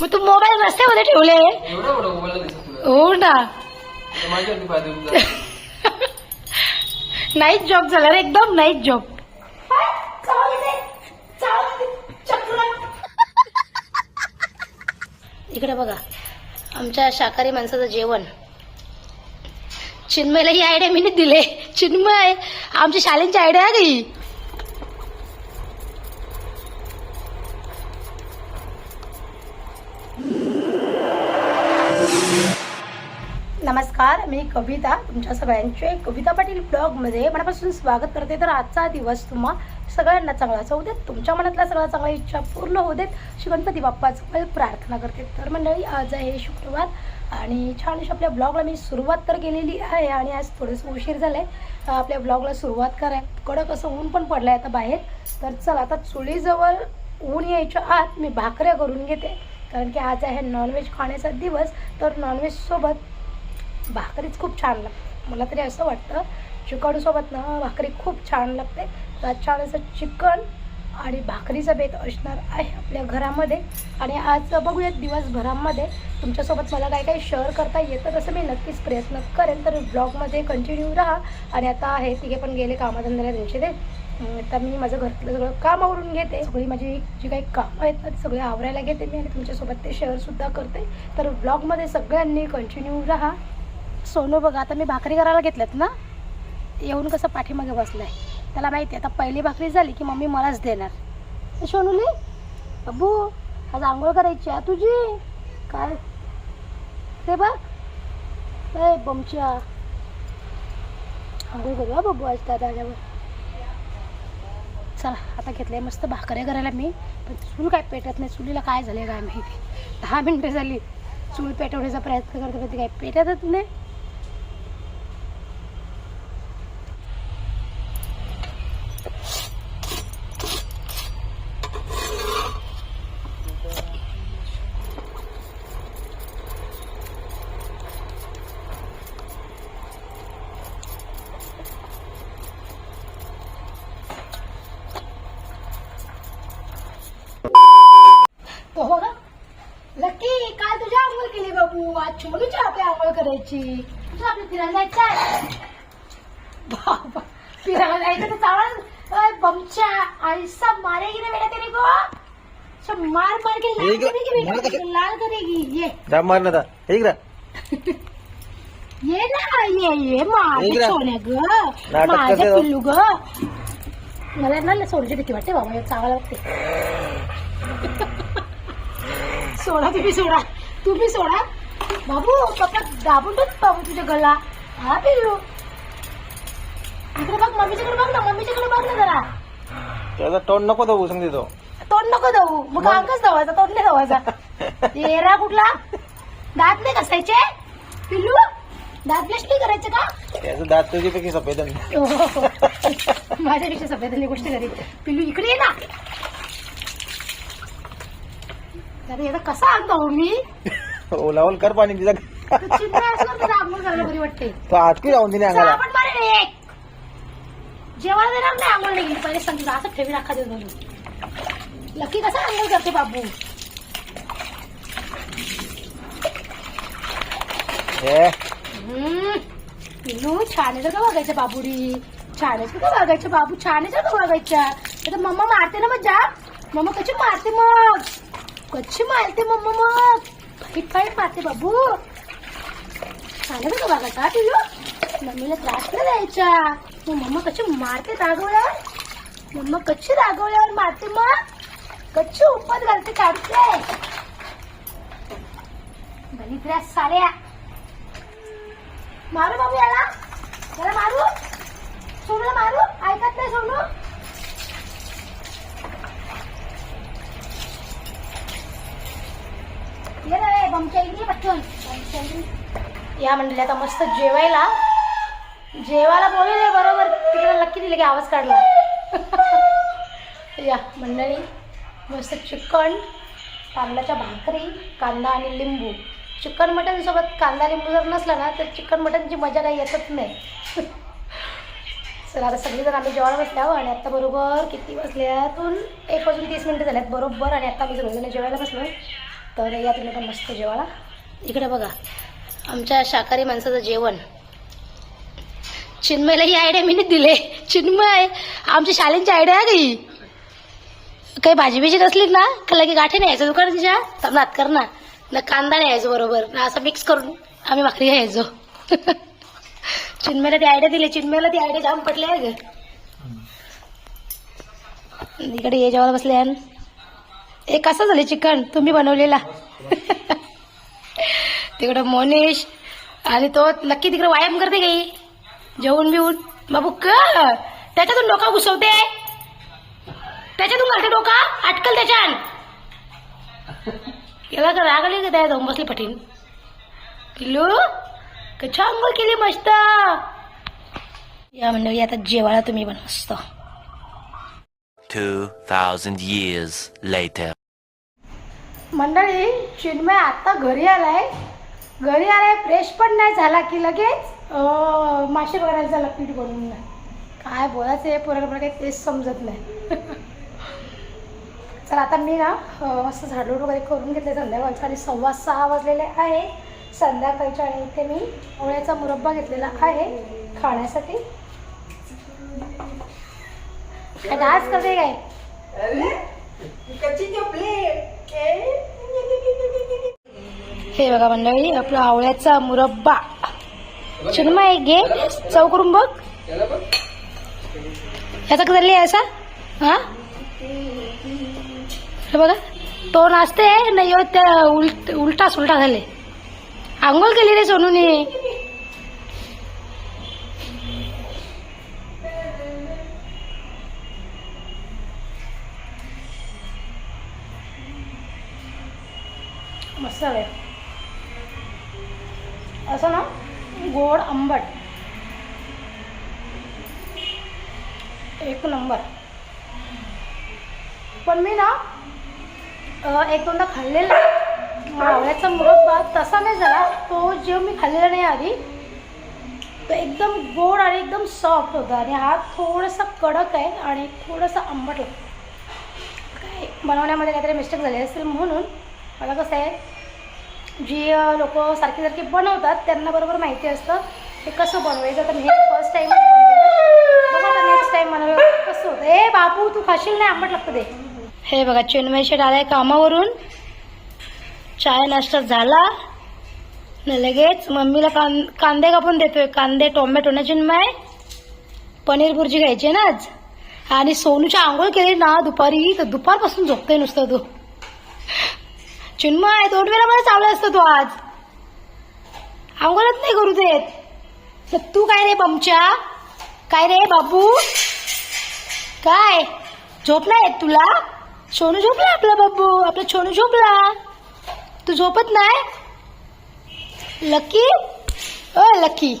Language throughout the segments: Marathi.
मग तू मोबाईल रस्त्यामध्ये ठेवले? हो ना. नाईट जॉब झाला रे एकदम नाईट जॉब इकडे बघा आमच्या शाकाहारी माणसाचं जेवण. चिन्मयला ही आयडिया मी दिले. चिन्मय आमच्या शाळेंची आयडिया आहे नमस्कार मी कविता तुमच्या सगळ्यांचे कविता पाटील ब्लॉगमध्ये मनापासून स्वागत करते. तर आजचा दिवस तुम्हा सगळ्यांना चांगला जाऊ देत तुमच्या मनातल्या सगळ्या चांगल्या इच्छा पूर्ण होऊ देत. श्री गणपती बाप्पाचं प्रार्थना करते. तर मंडळी आज आहे शुक्रवार आणि छानशी आपल्या ब्लॉगला मी सुरुवात तर केलेली आहे आणि आज थोडंसं उशीर झालं आहे आपल्या ब्लॉगला सुरुवात कराय कडक असं ऊन पण पडलं आहे आता बाहेर. तर चला आता चुलीजवळ ऊन यायच्या आत मी भाकऱ्या करून घेते. कारण की आज आहे नॉनव्हेज खाण्याचा दिवस. तर नॉनव्हेजसोबत भाकरीच खूप छान लागते. मला तरी असं वाटतं चिकाडूसोबत ना भाकरी खूप छान लागते. तर छान असं चिकन आणि भाकरीचा बेत असणार आहे आपल्या घरामध्ये. आणि आज बघूयात दिवसभरामध्ये तुमच्यासोबत मला काय काही शेअर करता येतं तसं मी नक्कीच प्रयत्न करेन. तर ब्लॉगमध्ये कंटिन्यू राहा. आणि आता आहे तिघे पण गेले कामाधंद्याला त्यांचे ते. आता मी माझं घरातलं सगळं काम आवरून घेते. सगळी माझी जी काही कामं आहेत ना ती सगळे आवरायला घेते मी आणि तुमच्यासोबत ते शेअरसुद्धा करते. तर ब्लॉगमध्ये सगळ्यांनी कंटिन्यू राहा. सोनू बघा आता मी भाकरी करायला घेतल्यात ना येऊन कसं पाठीमागे बसलाय. त्याला माहिती आहे आता पहिली भाकरी झाली की मम्मी मलाच देणार. सोनूली अब्बू आज आंघोळ करायची आहे तुझी? काय? ते बघ. ए बमच्या. आंघोळ करूया बघू आज दादा आल्यावर चला आता घेतलंय मस्त भाकऱ्या करायला मी पण चूल काय पेटत नाही चुलीला काय झालं काय माहिती. दहा मिनटं झाली. चूल पेटवण्याचा प्रयत्न करते पण ते काय पेटतच नाही. तो हो ना? लकी काल तुझ्या आंघोळ केली बाबू आज छोलूची आपली आंघोळ करायची. तुझं आपलं फिरायला जायचं बाबा फिरायला जायचं तर चावळ बमच्या ऐसा मारेगी ना बेटा तेरे को अच्छा, मार मार के लाल एक- करेगी मार बेटा कैसे- लाल करेगी. ये. डाब मारना था ठीक रहा ये ना ये ये माझे एक रा- सोन्या ग. नाटक माझे करते हो. पिल्लू ग. मला ना सोडची भीती वाटते बाबा चावायला लागते सोडा तुम्ही सोडा. तुम्ही सोडा. बाबू पप्पा दाबून ठेव बाबू तुझ्या गला हा पिल्लू. इकडे बघ मम्मीच्याकडे बघ ना मम्मीच्याकडे बघ ना जरा. त्याचा तोंड नको तो सांगते तो. तोंड नको जाऊ मग अंगच धवायचा तोंड नाही धवायचा येरा कुठला? दात नाही कसायचे पिल्लू दात ब्रश नाही करायचे का? त्याचं दात तुझ्यापैकी सफेद. माझ्यापेक्षा सफेद गोष्ट करी पिल्लू इकडे ये ना. अरे कसा आणतो हो मी? ओलावल कर पाणी तिचा. तो चिंता असलं तर आंघोळ करायला बरी वाटते. तो आटकी राहून तिने अंगाला? आपण जेवायला देणार नाही आंघोळ नाही गेली पहिले सांगितलं असं ठेवी राखा देऊन म्हणून लकी कसा आंघोळ करते बाबू? हे. हम्म. पिल्लू छान आहे का बघायचं बाबुडी? छान आहे का बघायचं बाबू? छान आहे का बघायच्या आता मम्मा मारते ना मग जा मम्मा कशी मारते मग? कच्ची मारते मम्मा मग. फाईट फाईट मारते बाबू. छान का बघायचा का पिल्लू मम्मीला त्रास नाही द्यायचा. मग मम्मा कशी मारते रागवल्यावर? मम्मा कच्ची रागवल्यावर मारते मग? कच्ची उपत घालते काढते? दलिद्र्या साड्या मारू बाबू याला? याला मारू? सोनूला मारू? ऐकत नाही सोनू ये ना रे या म्हणले आता मस्त जेवायला. जेवायला बोलले बरोबर. तिकडे लक्की दिले की आवाज काढला. या मंडळी मस्त चिकन तांदळाच्या भाकरी कांदा आणि लिंबू. चिकन मटनसोबत कांदा लिंबू जर नसला ना तर चिकन मटनची मजा काही येतच नाही. चला आता सगळीजण आम्ही जेवायला बसल्यावर हो, आणि आत्ता बरोबर किती वाजल्यातून एक वाजून तीस मिनिटं झाल्यात बरोबर. आणि आत्ता आम्ही सगळेजण जेवायला बसलो तर या तुम्ही पण मस्त जेवायला. इकडे बघा. आमच्या शाकाहारी माणसाचं जेवण. चिन्मयला ही आयडिया मी दिले. चिन्मय आमच्या शालेंची आयडिया आहे काही काही भाजी बिजी नसली ना का की गाठी न्यायचं दुकान तिच्या तमनात कर ना. ना कांदा न्यायचो बरोबर असं मिक्स करून आम्ही भाकरी घ्यायचो चिन्मयला ती आयडिया दिली. चिन्मयला ती आयडिया जाम पटली आहे इकडे ये जेवायला बसले एक ए कसं झाले चिकन? तुम्ही बनवलेला? तिकडं मोनिश आणि तो नक्की तिकडे व्यायाम करते काही जेवून बिवून. बाबू क? त्याच्यातून डोका घुसवते? त्याच्यातून घालते डोका? अटकल त्याच्यान याला का रागले का त्या जाऊन बसली पटीन? पिल्लू कशा अंघोळ केली मस्त? या म्हणजे आता जेवायला तुम्ही पण मस्त 2,000 years later. मंडळी चिन्मय आत्ता घरी आलाय. घरी आलाय फ्रेश पण नाही झाला की लगेच मासे करायला झाला पीठ बनवून. नाही काय बोलायचं हे पोराला काही तेच समजत नाही. तर आता मी ना असं मस्त झाडलोट वगैरे करून घेतले. संध्याकाळचं आणि सव्वा सहा वाजलेले आहे. संध्याकाळच्या आणि इथे मी ओळ्याचा मुरब्बा घेतलेला आहे खाण्यासाठी. काय डान्स करते काय? हे बघा मंडळी आपला आवळ्याचा मुरब्बा. चिन्मय घे चव करून बघ. त्याला याचा कसं आहे असा हा? हे बघा तो नाचते नाही त्या उलट उलटा सुलटा झाले. आंघोळ केली रे सोनूने. मस्त आहे. असं ना गोड आंबट. एक नंबर. पण मी ना एक दोनदा खाल्लेला. आवळ्याचा मुरब्बा तसा नाही झाला. तो जेव मी खाल्लेला नाही आधी तो एकदम गोड आणि एकदम सॉफ्ट होता. आणि हा थोडासा कडक आहे आणि थोडासा आंबट लागतो काय बनवण्यामध्ये काहीतरी मिस्टेक झाली असेल म्हणून मला कसं आहे जी लोक सारखी सारखी बनवतात त्यांना बरोबर माहिती असतं हे कसं बनवायचं. तर मी फर्स्ट टाईमच बनवलं. बघा आता नेक्स्ट टाईम बनवलं. कसं होतं? ए बापू तू खाशील नाही? आंबट लागतं ते. हे बघा चिन्मय शेट आलाय कामावरून. चाय नाश्ता झाला. न लगेच मम्मीला कां कांदे कापून देतोय. कांदे टोमॅटो ना चिन्मय? पनीर भुर्जी घ्यायची आहे ना आज? आणि सोनूच्या आंघोळ केली ना दुपारी तर दुपारपासून झोपतोय नुसतं तू. चिन्मय दोन वेळा मला चावलं असतं तू आज. आंघोळच नाही करू देत. तर तू काय रे बमच्या काय रे बाबू? काय? झोप नाही येत तुला? सोनू झोपला आपला बाबू? आपला सोनू झोपला? तू झोपत नाही? लकी? अ लकी.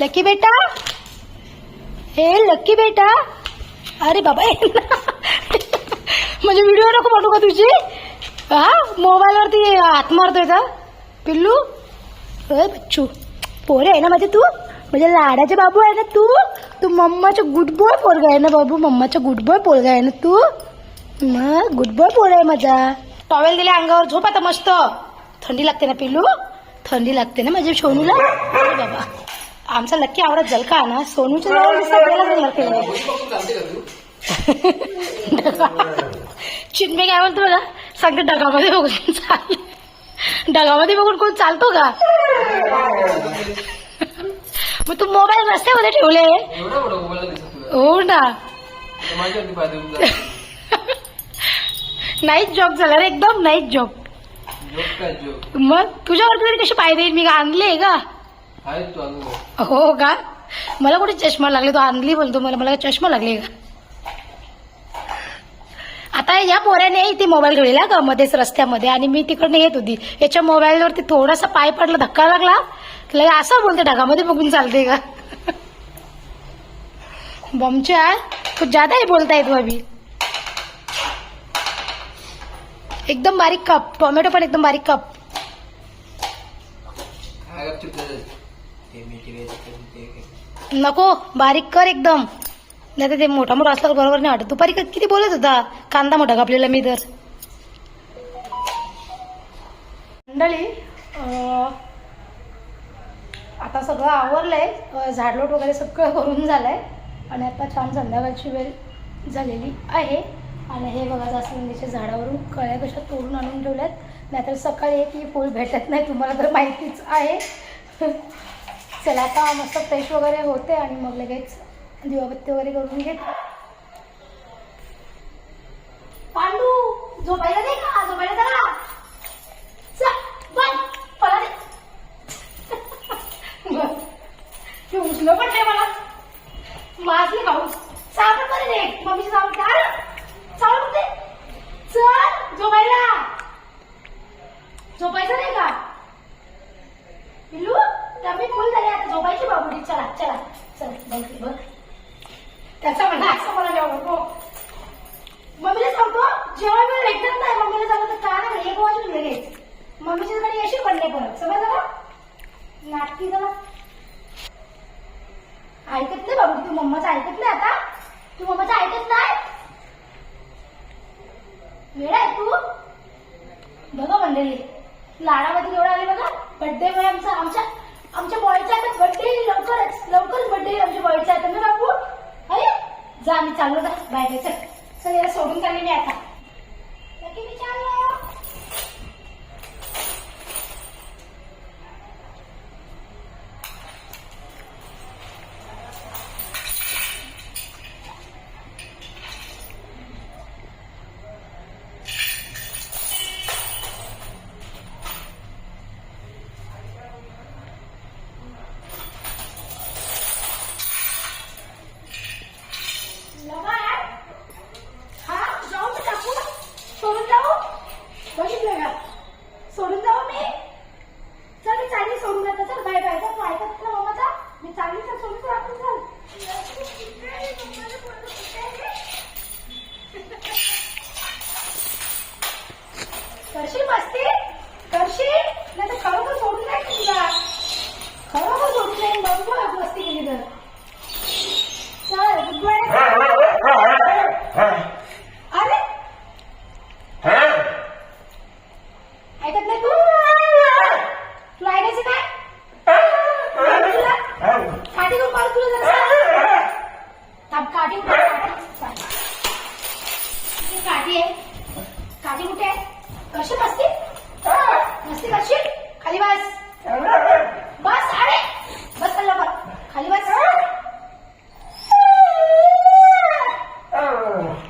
लकी बेटा? हे लकी बेटा? अरे बाबा म्हणजे व्हिडिओ नको पाठवू का तुझी? हा? मोबाईलवरती हात मारतोय का? पिल्लू? अय बच्चू पोरे आहे ना माझे तू? म्हणजे लाडाचे बाबू आहे ना तू? तू मम्माचा गुड बॉय पोरगा आहे ना बाबू? मम्माचा गुड बॉय पोरगा आहे ना तू? मग गुड बॉय पोर आहे माझा. टॉवेल दिले अंगावर झोप आता मस्त. थंडी लागते ना पिल्लू? थंडी लागते ना माझ्या सोनूला? बाबा. आमचा लक्की आवडत जल का ना. सोनूच्या जवळ चिन्मे काय म्हणतो बघा? सांगते ढगामध्ये बघून चाल ढगामध्ये बघून कोण चालतो का? मग तू मोबाईल रस्त्यामध्ये ठेवले? हो ना. नाईट जॉब झाला रे एकदम नाईट जॉब मग तुझ्यावरती तरी कशी देईल मी आणले का? हो का? मला कुठे चष्मा लागले? तो आणली बोलतो मला मला चष्मा लागले का? आता या पोऱ्याने इथे मोबाईल ठेवलेला का मध्येच रस्त्यामध्ये. आणि मी तिकडनं येत होती. याच्या मोबाईलवरती थोडासा पाय पडला धक्का लागला. लगे असं बोलते ढगामध्ये बघून चालते का बॉम्बच्या ज्यादा ही बोलता है तू अभी. एकदम बारीक कप टोमॅटो पण एकदम बारीक कप. ते ते नको बारीक कर एकदम. नाही तर ते मोठा मोठा असला बरोबर नाही वाटत. दुपारी किती बोलत होता? कांदा मोठा कापलेला मी तर. मंडळी आता सगळं आवरलं आहे झाडलोट वगैरे सगळं करून झालं आहे आणि आता छान संध्याकाळची वेळ झालेली आहे. आणि हे बघा जास्वंदीच्या झाडावरून कळ्या कशा तोडून आणून ठेवल्यात. नाहीतर सकाळी एक ही फूल भेटत नाही तुम्हाला तर माहितीच आहे. चला आता मस्त फ्रेश वगैरे होते आणि मग लगेच दिवाबत्ती वगैरे करून घेत पांडू झोपायला नाही का? झोपायला चला. चल, ते पण नाही मला. माझी खाऊ सावडमध्ये रे मम्मीची सावड काय सावड चल झोपायला. झोपायचं नाही का? पिल्लू टमी आता. झोपायची बाबुडी चला चला. चल बघ बघ. त्याचा मला असं मला जेव्हा नको मम्मीला सांगतो जेवण वेळ भेटत नाही मम्मीला सांगतो का नाही एक वाजून लगेच. मम्मीच्या कडे येशील पडले परत समजलं का? नाटकी जरा. ऐकत नाही बाबू तू मम्माचं ऐकत नाही आता? तू मम्माचं ऐकत नाही? वेळ आहे तू? बघा मंडळी लाडामध्ये एवढं आले बघा. बड्डे मुळे आमचा आमच्या आमच्या बॉयचा आता बड्डे लवकरच लवकरच बड्डे आमच्या बॉयचा आता ना बाबू अरे जा मी चाललो जा बाहेर चल चल याला सोडून चालले मी आता. नक्की मी चाललो करशील मस्ती करशील? नाही तर खरोखर सोडून नाही तुला. खरोखर सोडून नाही बघू आपण मस्ती केली तर चल गुड मॉर्निंग अरे ऐकत नाही तू तुला ऐकायचं काय तुला काठी घेऊन मारू तुला जरा थांब काठी कुठे आहे? इथे काठी आहे काठी कुठे आहे कशी मस्ती मस्ती करशील खाली बस बस अरे बस खाली लवकर. खाली बस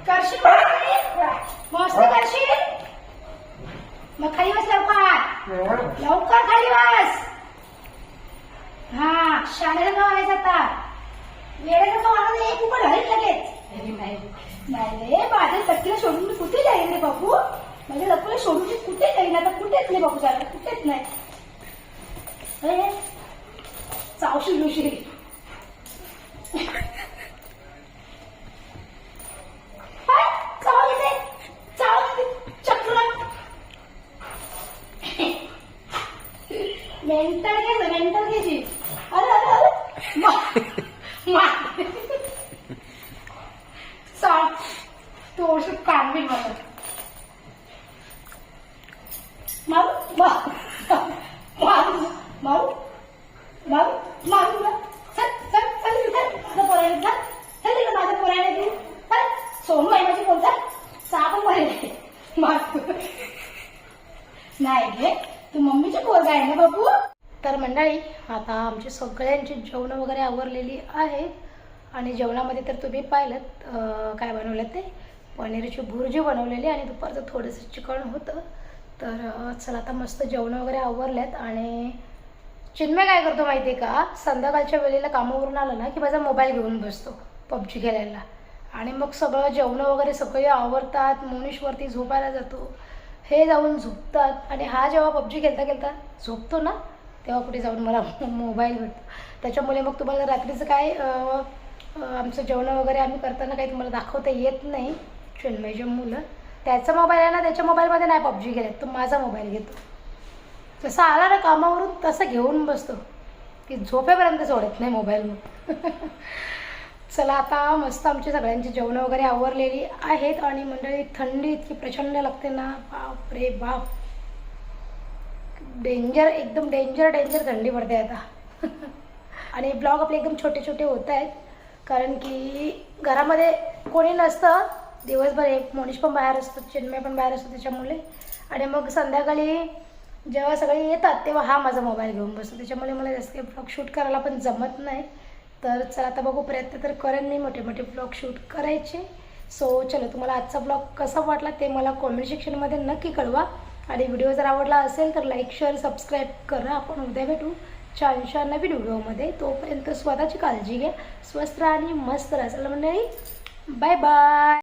करशील मस्ती? मस्ती करशील मग खाली बस लवकर लवकर खाली बस हा शाळेला व्हायचं आता वेळेला तो आवाज एक उभं राहील लगेच नाही रे माझ्या लक्कीला सोडून मी कुठे जाईल रे बाबू माझ्या सोडून मी कुठे जाईल आता कुठेच नाही बाबू जायला कुठेच नाही चावशी लुशी. चक्र. मेंटल घे मेंटल घ्यायची अरे अरे अरे. मा- तो काढवी मला मारू मा- मारू मारू मारू मारू ना. चल चल चल इथे माझं पोरायला चल चल तिकडे माझं पोरायला घेऊ चल सोनू आहे माझी कोणता साप मरे मारू नाही गे तू मम्मीची पोरगा आहे ना बाबू तर मंडळी आता आमची सगळ्यांची जेवणं वगैरे आवरलेली आहेत. आणि जेवणामध्ये तर तुम्ही पाहिलं काय बनवलं ते? पनीरची भुर्जी बनवलेली आणि दुपारचं थोडंसं चिकन होतं. तर चला आता मस्त जेवणं वगैरे आवरल्यात. आणि चिन्मय काय करतो माहिती आहे का? संध्याकाळच्या वेळेला कामावरून आलं ना की माझा मोबाईल घेऊन बसतो पबजी खेळायला. आणि मग सगळं जेवणं वगैरे सगळे आवरतात मोनिशवरती झोपायला जातो. हे जाऊन झोपतात. आणि हा जेव्हा पबजी खेळता खेळता झोपतो ना तेव्हा कुठे जाऊन मला मोबाईल भेटतो. त्याच्यामुळे मग तुम्हाला रात्रीचं काय आमचं जेवणं वगैरे आम्ही करताना काही तुम्हाला दाखवता येत नाही चिन्मयचे मुलं. त्याचा मोबाईल आहे ना त्याच्या मोबाईलमध्ये नाही पबजी गेल्यात तो माझा मोबाईल घेतो. जसं आला ना कामावरून तसं घेऊन बसतो. की झोपेपर्यंत सोडत नाही मोबाईल मग. चला आता मस्त आमची सगळ्यांची जेवणं वगैरे आवरलेली आहेत आणि मंडळी थंडी इतकी प्रचंड लागते ना. बाप रे बाप. डेंजर एकदम डेंजर डेंजर थंडी पडते आता. आणि ब्लॉग आपले एकदम छोटे छोटे होत आहेत. कारण की घरामध्ये कोणी नसतं. दिवसभर एक मोनिश पण बाहेर असतो चिन्मय पण बाहेर असतो त्याच्यामुळे. आणि मग संध्याकाळी जेव्हा सगळे येतात तेव्हा हा माझा मोबाईल घेऊन बसतो. त्याच्यामुळे मला जास्त ब्लॉग शूट करायला पण जमत नाही. तर चला आता बघू प्रयत्न तर करेन मी मोठे मोठे ब्लॉग शूट करायचे. सो चलो तुम्हाला आजचा ब्लॉग कसा वाटला ते मला कॉमेंट सेक्शनमध्ये नक्की कळवा. आणि व्हिडिओ जर आवडला असेल तर लाईक शेअर सबस्क्राईब करा. आपण उद्या भेटू छानशा नवीन व्हिडिओमध्ये. तोपर्यंत स्वतःची काळजी घ्या स्वस्त राहा आणि मस्त राहा. चला मंडळी बाय बाय